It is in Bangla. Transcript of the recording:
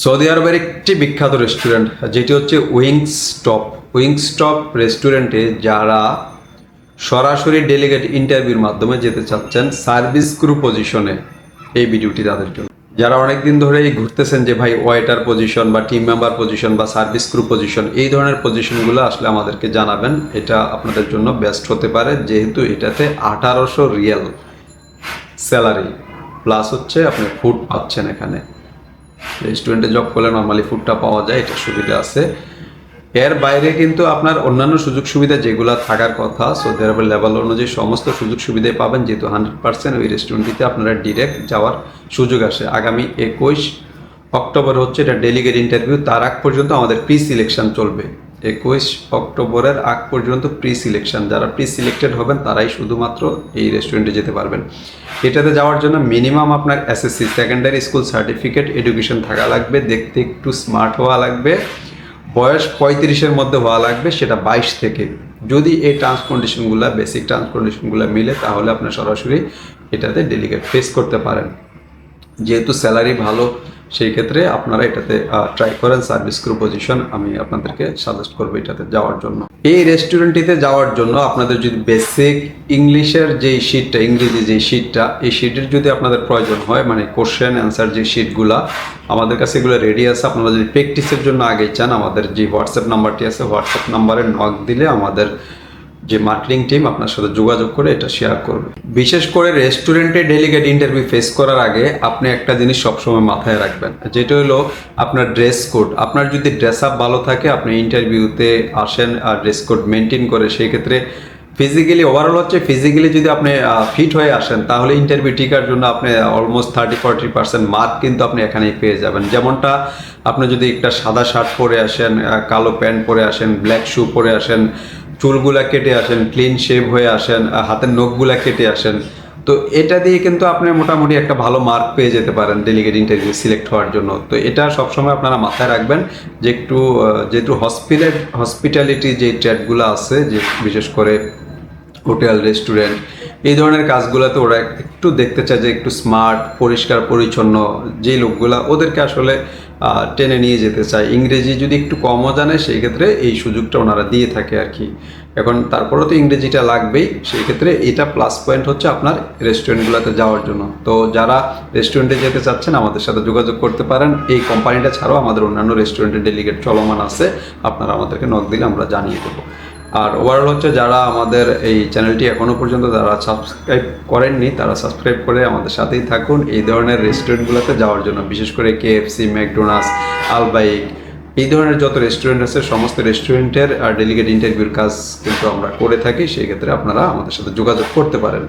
সৌদি আরবের একটি বিখ্যাত রেস্টুরেন্ট, যেটি হচ্ছে উইংস টপ উইংস টপ রেস্টুরেন্টে যারা সরাসরি ডেলিগেট ইন্টারভিউর মাধ্যমে যেতে চাচ্ছেন, সার্ভিস ক্রু পজিশনে এই ভিডিওটি তাদের জন্য। যারা অনেকদিন ধরেই ঘুরতেছেন যে, ভাই, ওয়েটার পজিশন বা টিম মেম্বার পজিশন বা সার্ভিস ক্রু পজিশন, এই ধরনের পজিশনগুলো আসলে আমাদেরকে জানাবেন। এটা আপনাদের জন্য বেস্ট হতে পারে, যেহেতু এটাতে আঠারোশো রিয়েল স্যালারি, প্লাস হচ্ছে আপনি ফুড পাচ্ছেন এখানে। রেস্টুরেন্টে জব করলে নর্মালি ফুডটা পাওয়া যায়, এটা সুবিধা আছে। এর বাইরে কিন্তু আপনার অন্যান্য সুযোগ সুবিধা যেগুলো থাকার কথা সৌদি আরবের লেভেল অনুযায়ী সমস্ত সুযোগ সুবিধাই পাবেন, যেহেতু হান্ড্রেড পার্সেন্ট ওই রেস্টুরেন্টটিতে আপনারা ডিরেক্ট যাওয়ার সুযোগ আসে। আগামী একুশ অক্টোবর হচ্ছে এটা ডেলিগেট ইন্টারভিউ তার আগ পর্যন্ত আমাদের প্রি সিলেকশন চলবে। একুশ অক্টোবরের আগ পর্যন্ত প্রি সিলেকশন যারা প্রি সিলেক্টেড হবেন, তারাই শুধুমাত্র এই রেস্টুরেন্টে যেতে পারবেন। এটাতে যাওয়ার জন্য মিনিমাম আপনার SSC secondary school certificate education থাকা লাগবে, দেখতে একটু স্মার্ট হওয়া লাগবে, বয়স পঁয়ত্রিশের মধ্যে হওয়া লাগবে, সেটা বাইশ থেকে। যদি এই ট্রান্স কন্ডিশনগুলো বেসিক ট্রান্স কন্ডিশনগুলো মিলে, তাহলে আপনার সরাসরি এটাতে ডেলিগেট ফেস করতে পারেন। যেহেতু স্যালারি ভালো সেই ক্ষেত্রে আপনারা এটাতে ট্রাই করেন সার্ভিস ক্রু পজিশন আমি আপনাদেরকে সাজেস্ট করব এটাতে যাওয়ার জন্য। এই রেস্টুরেন্টটিতে যাওয়ার জন্য আপনাদের যদি বেসিক ইংলিশের যেই শিটটা ইংরেজি যেই শিটটা এই শিটের যদি আপনাদের প্রয়োজন হয় মানে কোশ্চেন অ্যান্সার যে শিটগুলা আমাদের কাছে এগুলো রেডি আছে। আপনারা যদি প্র্যাকটিসের জন্য আগে চান, আমাদের যে হোয়াটসঅ্যাপ নাম্বারটি আছে হোয়াটসঅ্যাপ নাম্বারে নক দিলে আমাদের যে মার্কেটিং টিম আপনার সাথে যোগাযোগ করে এটা শেয়ার করবে। বিশেষ করে রেস্টুরেন্টে ডেলিগেট ইন্টারভিউ ফেস করার আগে আপনি একটা জিনিস সবসময় মাথায় রাখবেন, যেটা হলো আপনার ড্রেস কোড আপনার যদি ড্রেস আপ ভালো থাকে, আপনি ইন্টারভিউতে আসেন আর ড্রেস কোড মেনটেন করে, সেই ক্ষেত্রে ফিজিক্যালি ওভারঅল হচ্ছে ফিজিক্যালি যদি আপনি ফিট হয়ে আসেন, তাহলে ইন্টারভিউ টিকার জন্য আপনি almost thirty forty percent mark কিন্তু আপনি এখানেই পেয়ে যাবেন। যেমনটা আপনি যদি একটা সাদা শার্ট পরে আসেন কালো প্যান্ট পরে আসেন ব্ল্যাক শু পরে আসেন চুলগুলা কেটে আসেন ক্লিন শেভ হয়ে আসেন হাতের নখগুলা কেটে আসেন। তো এটা দিয়ে কিন্তু আপনি মোটামুটি একটা ভালো মার্ক পেয়ে যেতে পারেন ডেলিগেট ইন্টারভিউ সিলেক্ট হওয়ার জন্য। তো এটা সবসময় আপনারা মাথায় রাখবেন যে একটু যেহেতু হসপিটাল হসপিটালিটি যে ট্যাটগুলো আছে, যে বিশেষ করে হোটেল, রেস্টুরেন্ট, এই ধরনের কাজগুলোতে ওরা একটু দেখতে চায় যে একটু স্মার্ট, পরিষ্কার, পরিচ্ছন্ন যে লোকগুলা ওদেরকে আসলে টেনে নিয়ে যেতে চায়। ইংরেজি যদি একটু কমও জানে, সেই ক্ষেত্রে এই সুযোগটা ওনারা দিয়ে থাকে আর কি। এখন তারপরেও তো ইংরেজিটা লাগবেই, সেই ক্ষেত্রে এটা প্লাস পয়েন্ট হচ্ছে আপনার রেস্টুরেন্টগুলোতে যাওয়ার জন্য। তো যারা রেস্টুরেন্টে যেতে চাচ্ছেন, আমাদের সাথে যোগাযোগ করতে পারেন। এই কোম্পানিটা ছাড়াও আমাদের অন্যান্য রেস্টুরেন্টে ডেলিগেট চলমান আছে। আপনারা আমাদেরকে নক দিলে আমরা জানিয়ে দেবো। আর ওভারঅল হচ্ছে যারা আমাদের এই চ্যানেলটি এখনও পর্যন্ত তারা সাবস্ক্রাইব করেননি, তারা সাবস্ক্রাইব করে আমাদের সাথেই থাকুন। এই ধরনের রেস্টুরেন্টগুলোতে যাওয়ার জন্য, বিশেষ করে কেএফসি ম্যাকডোনাল্ডস আলবাইক এই ধরনের যত রেস্টুরেন্ট আছে, সমস্ত রেস্টুরেন্টের আর ডেলিগেট ইন্টারভিউর কাজ কিন্তু আমরা করে থাকি। সেই ক্ষেত্রে আপনারা আমাদের সাথে যোগাযোগ করতে পারেন।